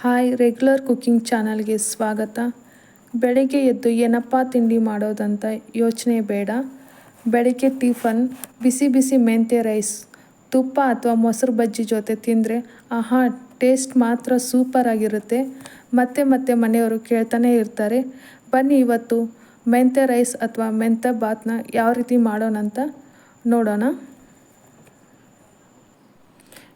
Hi regular cooking ಚಾನಲ್ಗೆ ಸ್ವಾಗತ. ಬೆಳಿಗ್ಗೆ ಎದ್ದು ಏನಪ್ಪ ತಿಂಡಿ ಮಾಡೋದಂತ ಯೋಚನೆ ಬೇಡ. ಬೆಳಗ್ಗೆ ಟಿಫನ್, ಬಿಸಿ ಬಿಸಿ ಮೆಂತ್ಯ ರೈಸ್, ತುಪ್ಪ ಅಥವಾ ಮೊಸರು ಬಜ್ಜಿ ಜೊತೆ ತಿಂದರೆ ಆಹಾ, ಟೇಸ್ಟ್ ಮಾತ್ರ ಸೂಪರ್ ಆಗಿರುತ್ತೆ. ಮತ್ತೆ ಮತ್ತೆ ಮನೆಯವರು ಕೇಳ್ತಾನೆ ಇರ್ತಾರೆ, ಬನ್ನಿ ಇವತ್ತು ಮೆಂತ್ಯ ರೈಸ್ ಅಥವಾ ಮೆಂತ್ಯ ಬಾತ್ನ ಯಾವ ರೀತಿ ಮಾಡೋಣ ಅಂತ ನೋಡೋಣ.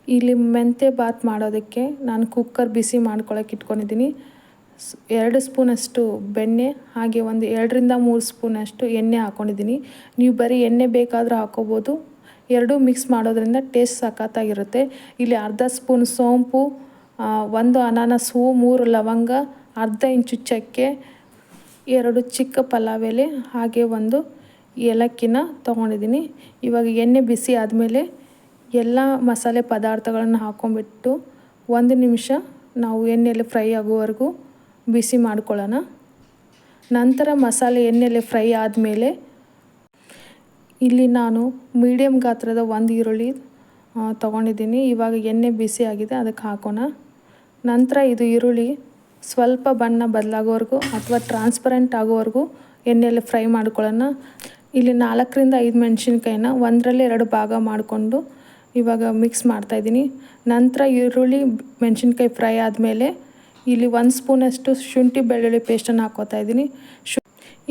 ಇಲ್ಲಿ ಮೆಂತ್ಯ ಬಾತ್ ಮಾಡೋದಕ್ಕೆ ನಾನು ಕುಕ್ಕರ್ ಬಿಸಿ ಮಾಡ್ಕೊಳಕ್ಕೆ ಇಟ್ಕೊಂಡಿದ್ದೀನಿ. ಎರಡು ಸ್ಪೂನಷ್ಟು ಬೆಣ್ಣೆ, ಹಾಗೆ ಒಂದು ಎರಡರಿಂದ ಮೂರು ಸ್ಪೂನಷ್ಟು ಎಣ್ಣೆ ಹಾಕ್ಕೊಂಡಿದ್ದೀನಿ ನೀವು ಬರೀ ಎಣ್ಣೆ ಬೇಕಾದರೂ ಹಾಕೋಬೋದು. ಎರಡೂ ಮಿಕ್ಸ್ ಮಾಡೋದ್ರಿಂದ ಟೇಸ್ಟ್ ಸಖತ್ತಾಗಿರುತ್ತೆ. ಇಲ್ಲಿ ಅರ್ಧ ಸ್ಪೂನ್ ಸೋಂಪು ಒಂದು ಅನಾನಸ್ ಹೂವು ಮೂರು ಲವಂಗ, ಅರ್ಧ ಇಂಚು ಚಕ್ಕೆ, ಎರಡು ಚಿಕ್ಕ ಪಲಾವ್ ಎಲೆ ಹಾಗೆ ಒಂದು ಏಲಕ್ಕಿನ ತೊಗೊಂಡಿದ್ದೀನಿ. ಇವಾಗ ಎಣ್ಣೆ ಬಿಸಿ ಆದಮೇಲೆ ಎಲ್ಲ ಮಸಾಲೆ ಪದಾರ್ಥಗಳನ್ನು ಹಾಕೊಂಡ್ಬಿಟ್ಟು ಒಂದು ನಿಮಿಷ ನಾವು ಎಣ್ಣೆಯಲ್ಲಿ ಫ್ರೈ ಆಗುವವರೆಗೂ ಬಿಸಿ ಮಾಡ್ಕೊಳ್ಳೋಣ. ನಂತರ ಮಸಾಲೆ ಎಣ್ಣೆಯಲ್ಲಿ ಫ್ರೈ ಆದಮೇಲೆ ಇಲ್ಲಿ ನಾನು ಮೀಡಿಯಮ್ ಗಾತ್ರದ ಒಂದು ಈರುಳ್ಳಿ ತೊಗೊಂಡಿದ್ದೀನಿ. ಇವಾಗ ಎಣ್ಣೆ ಬಿಸಿ ಆಗಿದೆ, ಅದಕ್ಕೆ ಹಾಕೋಣ. ನಂತರ ಇದು ಈರುಳ್ಳಿ ಸ್ವಲ್ಪ ಬಣ್ಣ ಬದಲಾಗೋವರೆಗೂ ಅಥವಾ ಟ್ರಾನ್ಸ್ಪರೆಂಟ್ ಆಗೋವರೆಗೂ ಎಣ್ಣೆಯಲ್ಲಿ ಫ್ರೈ ಮಾಡ್ಕೊಳ್ಳೋಣ. ಇಲ್ಲಿ ನಾಲ್ಕರಿಂದ ಐದು ಮೆಣಸಿನ್ಕಾಯಿನ ಒಂದರಲ್ಲಿ ಎರಡು ಭಾಗ ಮಾಡಿಕೊಂಡು ಇವಾಗ ಮಿಕ್ಸ್ ಮಾಡ್ತಾಯಿದ್ದೀನಿ ನಂತರ ಈರುಳ್ಳಿ, ಮೆಣಸಿನ್ಕಾಯಿ ಫ್ರೈ ಆದಮೇಲೆ ಇಲ್ಲಿ ಒಂದು ಸ್ಪೂನಷ್ಟು ಶುಂಠಿ ಬೆಳ್ಳುಳ್ಳಿ ಪೇಸ್ಟನ್ನು ಹಾಕೋತಾ ಇದ್ದೀನಿ. ಶು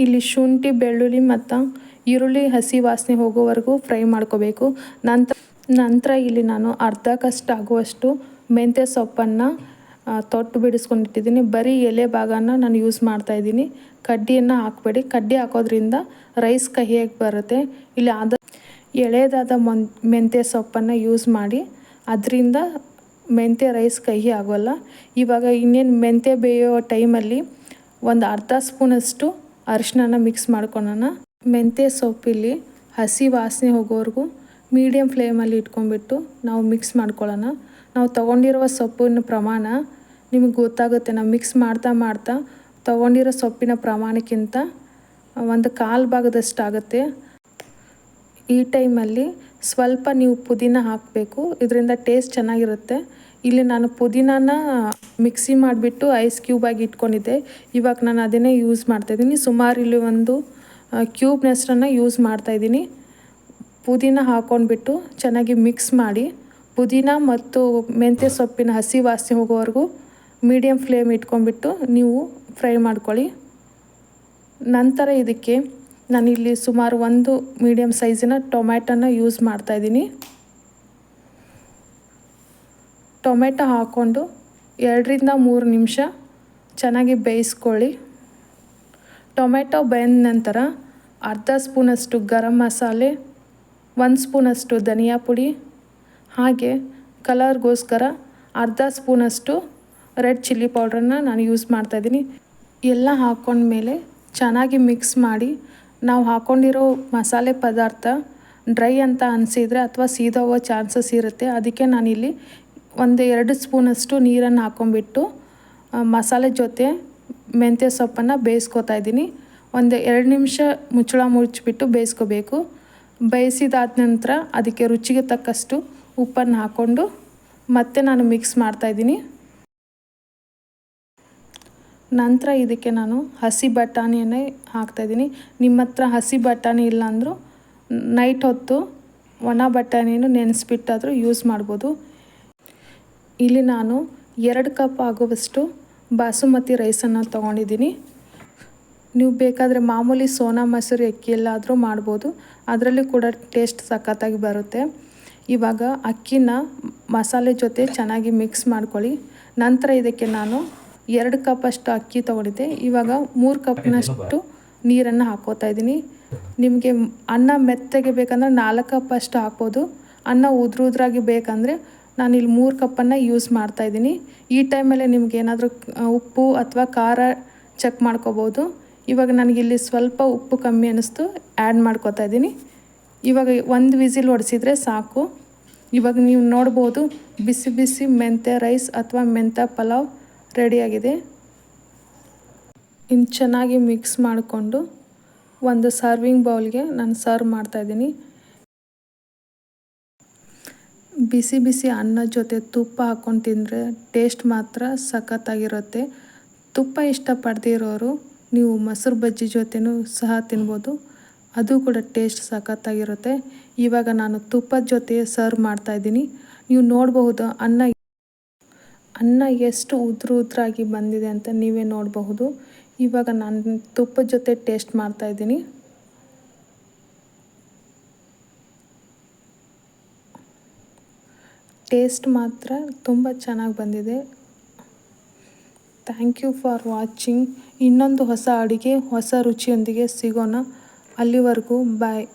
ಇಲ್ಲಿ ಶುಂಠಿ, ಬೆಳ್ಳುಳ್ಳಿ ಮತ್ತು ಈರುಳ್ಳಿ, ಹಸಿ ವಾಸನೆ ಹೋಗೋವರೆಗೂ ಫ್ರೈ ಮಾಡ್ಕೋಬೇಕು. ನಂತರ ನಂತರ ಇಲ್ಲಿ ನಾನು ಅರ್ಧ ಕಷ್ಟ ಆಗುವಷ್ಟು ಮೆಂತ್ಯ ಸೊಪ್ಪನ್ನು ತೊಟ್ಟು ಬಿಡಿಸ್ಕೊಂಡಿಟ್ಟಿದ್ದೀನಿ ಬರೀ ಎಲೆ ಭಾಗನ ನಾನು ಯೂಸ್ ಮಾಡ್ತಾಯಿದ್ದೀನಿ ಕಡ್ಡಿಯನ್ನು ಹಾಕಬೇಡಿ. ಕಡ್ಡಿ ಹಾಕೋದ್ರಿಂದ ರೈಸ್ ಕಹಿಯಾಗಿ ಬರುತ್ತೆ. ಇಲ್ಲಿ ಆದ ಎಳೆದಾದ ಮೊನ್, ಮೆಂತ್ಯ ಸೊಪ್ಪನ್ನು ಯೂಸ್ ಮಾಡಿ, ಅದರಿಂದ ಮೆಂತ್ಯ ರೈಸ್ ಕಹಿ ಆಗೋಲ್ಲ. ಇವಾಗ ಇನ್ನೇನು ಮೆಂತ್ಯ ಬೇಯೋ ಟೈಮಲ್ಲಿ ಒಂದು ಅರ್ಧ ಸ್ಪೂನಷ್ಟು ಅರಿಶಿನ ಮಿಕ್ಸ್ ಮಾಡ್ಕೊಳೋಣ. ಮೆಂತ್ಯ ಸೊಪ್ಪಿಲ್ಲಿ ಹಸಿ ವಾಸನೆ ಹೋಗೋವರೆಗೂ ಮೀಡಿಯಮ್ ಫ್ಲೇಮಲ್ಲಿ ಇಟ್ಕೊಂಡ್ಬಿಟ್ಟು ನಾವು ಮಿಕ್ಸ್ ಮಾಡ್ಕೊಳ್ಳೋಣ ನಾವು ತೊಗೊಂಡಿರುವ ಸೊಪ್ಪಿನ ಪ್ರಮಾಣ ನಿಮಗೆ ಗೊತ್ತಾಗುತ್ತೆ. ನಾವು ಮಿಕ್ಸ್ ಮಾಡ್ತಾ ಮಾಡ್ತಾ ತೊಗೊಂಡಿರೋ ಸೊಪ್ಪಿನ ಪ್ರಮಾಣಕ್ಕಿಂತ ಒಂದು ಕಾಲು ಭಾಗದಷ್ಟು ಆಗುತ್ತೆ ಈ ಟೈಮಲ್ಲಿ ಸ್ವಲ್ಪ ನೀವು ಪುದೀನ ಹಾಕಬೇಕು. ಇದರಿಂದ ಟೇಸ್ಟ್ ಚೆನ್ನಾಗಿರುತ್ತೆ. ಇಲ್ಲಿ ನಾನು ಪುದೀನಾನ ಮಿಕ್ಸಿ ಮಾಡಿಬಿಟ್ಟು ಐಸ್ ಕ್ಯೂಬಾಗಿ ಇಟ್ಕೊಂಡಿದ್ದೆ. ಇವಾಗ ನಾನು ಅದನ್ನೇ ಯೂಸ್ ಮಾಡ್ತಾಯಿದ್ದೀನಿ ಸುಮಾರು ಇಲ್ಲಿ ಒಂದು ಕ್ಯೂಬ್ನಷ್ಟನ್ನು ಯೂಸ್ ಮಾಡ್ತಾಯಿದ್ದೀನಿ ಪುದೀನ ಹಾಕ್ಕೊಂಡ್ಬಿಟ್ಟು ಚೆನ್ನಾಗಿ ಮಿಕ್ಸ್ ಮಾಡಿ, ಪುದೀನ ಮತ್ತು ಮೆಂತ್ಯ ಸೊಪ್ಪಿನ ಹಸಿ ವಾಸನೆ ಹೋಗೋವರೆಗೂ ಮೀಡಿಯಮ್ ಫ್ಲೇಮ್ ಇಟ್ಕೊಂಡ್ಬಿಟ್ಟು ನೀವು ಫ್ರೈ ಮಾಡ್ಕೊಳ್ಳಿ. ನಂತರ ಇದಕ್ಕೆ ನಾನಿಲ್ಲಿ ಸುಮಾರು ಒಂದು ಮೀಡಿಯಮ್ ಸೈಜಿನ ಟೊಮ್ಯಾಟೋನ ಯೂಸ್ ಮಾಡ್ತಾಯಿದ್ದೀನಿ ಟೊಮೆಟೊ ಹಾಕ್ಕೊಂಡು ಎರಡರಿಂದ ಮೂರು ನಿಮಿಷ ಚೆನ್ನಾಗಿ ಬೇಯಿಸ್ಕೊಳ್ಳಿ. ಟೊಮೆಟೊ ಬೆಂದ ನಂತರ ಅರ್ಧ ಸ್ಪೂನಷ್ಟು ಗರಂ ಮಸಾಲೆ, ಒಂದು ಸ್ಪೂನಷ್ಟು ಧನಿಯಾ ಪುಡಿ, ಹಾಗೆ ಕಲರ್ಗೋಸ್ಕರ ಅರ್ಧ ಸ್ಪೂನಷ್ಟು ರೆಡ್ ಚಿಲ್ಲಿ ಪೌಡ್ರನ್ನ ನಾನು ಯೂಸ್ ಮಾಡ್ತಾಯಿದ್ದೀನಿ ಎಲ್ಲ ಹಾಕ್ಕೊಂಡ್ಮೇಲೆ ಚೆನ್ನಾಗಿ ಮಿಕ್ಸ್ ಮಾಡಿ ನಾವು ಹಾಕ್ಕೊಂಡಿರೋ ಮಸಾಲೆ ಪದಾರ್ಥ ಡ್ರೈ ಅಂತ ಅನಿಸಿದರೆ ಅಥವಾ ಸೀದೋಗೋ ಚಾನ್ಸಸ್ ಇರುತ್ತೆ. ಅದಕ್ಕೆ ನಾನಿಲ್ಲಿ ಒಂದು ಎರಡು ಸ್ಪೂನಷ್ಟು ನೀರನ್ನು ಹಾಕ್ಕೊಂಬಿಟ್ಟು ಆ, ಮಸಾಲೆ ಜೊತೆ ಮೆಂತ್ಯ ಸೊಪ್ಪನ್ನು ಬೇಯಿಸ್ಕೊತಾ ಇದ್ದೀನಿ. ಒಂದು ಎರಡು ನಿಮಿಷ ಮುಚ್ಚಳ ಮುಚ್ಚಿಬಿಟ್ಟು ಬೇಯಿಸ್ಕೋಬೇಕು. ಬೇಯಿಸಿದಾದ ನಂತರ ಅದಕ್ಕೆ ರುಚಿಗೆ ತಕ್ಕಷ್ಟು ಉಪ್ಪನ್ನು ಹಾಕ್ಕೊಂಡು ಮತ್ತೆ ನಾನು ಮಿಕ್ಸ್ ಮಾಡ್ತಾಯಿದ್ದೀನಿ ನಂತರ ಇದಕ್ಕೆ ನಾನು ಹಸಿ ಬಟಾಣಿಯನ್ನೇ ಹಾಕ್ತಾಯಿದ್ದೀನಿ ನಿಮ್ಮ ಹತ್ರ ಹಸಿ ಬಟಾಣಿ ಇಲ್ಲಾಂದರೂ ನೈಟ್ ಹೊತ್ತು ಒಣ ಬಟಾಣಿಯನ್ನು ನೆನೆಸ್ಬಿಟ್ಟಾದರೂ ಯೂಸ್ ಮಾಡ್ಬೋದು. ಇಲ್ಲಿ ನಾನು ಎರಡು ಕಪ್ ಆಗುವಷ್ಟು ಬಾಸುಮತಿ ರೈಸನ್ನು ತೊಗೊಂಡಿದ್ದೀನಿ. ನೀವು ಬೇಕಾದರೆ ಮಾಮೂಲಿ ಸೋನಾ ಮಸೂರಿ ಅಕ್ಕಿಯಲ್ಲಾದರೂ ಮಾಡ್ಬೋದು. ಅದರಲ್ಲಿ ಕೂಡ ಟೇಸ್ಟ್ ಸಖತ್ತಾಗಿ ಬರುತ್ತೆ. ಇವಾಗ ಅಕ್ಕಿನ ಮಸಾಲೆ ಜೊತೆ ಚೆನ್ನಾಗಿ ಮಿಕ್ಸ್ ಮಾಡ್ಕೊಳ್ಳಿ. ನಂತರ ಇದಕ್ಕೆ ನಾನು ಎರಡು ಕಪ್ ಅಷ್ಟು ಅಕ್ಕಿ ತೊಗೊಂಡಿದ್ದೆ. ಇವಾಗ ಮೂರು ಕಪ್ನಷ್ಟು ನೀರನ್ನು ಹಾಕೋತಾ ಇದ್ದೀನಿ. ನಿಮಗೆ ಅನ್ನ ಮೆತ್ತಗೆ ಬೇಕಂದ್ರೆ ನಾಲ್ಕು ಕಪ್ ಅಷ್ಟು ಹಾಕ್ಬೋದು. ಅನ್ನ ಉದ್ರ ಉದ್ರಾಗಿ ಬೇಕಂದರೆ ನಾನು ಇಲ್ಲಿ ಮೂರು ಕಪ್ಪನ್ನು ಯೂಸ್ ಮಾಡ್ತಾ ಇದ್ದೀನಿ. ಈ ಟೈಮಲ್ಲಿ ನಿಮ್ಗೆ ಏನಾದರೂ ಉಪ್ಪು ಅಥವಾ ಖಾರ ಚೆಕ್ ಮಾಡ್ಕೋಬೋದು. ಇವಾಗ ನನಗಿಲ್ಲಿ ಸ್ವಲ್ಪ ಉಪ್ಪು ಕಮ್ಮಿ ಅನ್ನಿಸ್ತು ಆ್ಯಡ್ ಮಾಡ್ಕೋತಾ ಇದ್ದೀನಿ. ಇವಾಗ ಒಂದು ವಿಸಿಲ್ ಹೊಡೆಸಿದ್ರೆ ಸಾಕು. ಇವಾಗ ನೀವು ನೋಡ್ಬೋದು, ಬಿಸಿ ಬಿಸಿ ಮೆಂತ್ಯ ರೈಸ್ ಅಥವಾ ಮೆಂತ್ಯ ಪಲಾವ್ ರೆಡಿಯಾಗಿದೆ. ಇನ್ನು ಚೆನ್ನಾಗಿ ಮಿಕ್ಸ್ ಮಾಡಿಕೊಂಡು ಒಂದು ಸರ್ವಿಂಗ್ ಬೌಲ್ಗೆ ನಾನು ಸರ್ವ್ ಮಾಡ್ತಾಯಿದ್ದೀನಿ ಬಿಸಿ ಬಿಸಿ ಅನ್ನ ಜೊತೆ ತುಪ್ಪ ಹಾಕ್ಕೊಂಡು ತಿಂದರೆ ಟೇಸ್ಟ್ ಮಾತ್ರ ಸಖತ್ತಾಗಿರುತ್ತೆ. ತುಪ್ಪ ಇಷ್ಟಪಡ್ದಿರೋರು ನೀವು ಮೊಸರು ಬಜ್ಜಿ ಜೊತೆನೂ ಸಹ ತಿನ್ಬೋದು. ಅದು ಕೂಡ ಟೇಸ್ಟ್ ಸಖತ್ತಾಗಿರುತ್ತೆ. ಇವಾಗ ನಾನು ತುಪ್ಪದ ಜೊತೆ ಸರ್ವ್ ಮಾಡ್ತಾಯಿದ್ದೀನಿ ನೀವು ನೋಡಬಹುದು ಅನ್ನ ಅನ್ನ ಎಷ್ಟು ಉದ್ರ ಉದ್ರಾಗಿ ಬಂದಿದೆ ಅಂತ ನೀವೇ ನೋಡಬಹುದು. ಇವಾಗ ನಾನು ತುಪ್ಪದ ಜೊತೆ ಟೇಸ್ಟ್ ಮಾಡ್ತಾಯಿದ್ದೀನಿ ಟೇಸ್ಟ್ ಮಾತ್ರ ತುಂಬ ಚೆನ್ನಾಗಿ ಬಂದಿದೆ. ಥ್ಯಾಂಕ್ ಯು ಫಾರ್ ವಾಚಿಂಗ್ ಇನ್ನೊಂದು ಹೊಸ ಅಡುಗೆ, ಹೊಸ ರುಚಿಯೊಂದಿಗೆ ಸಿಗೋಣ. ಅಲ್ಲಿವರೆಗೂ ಬಾಯ್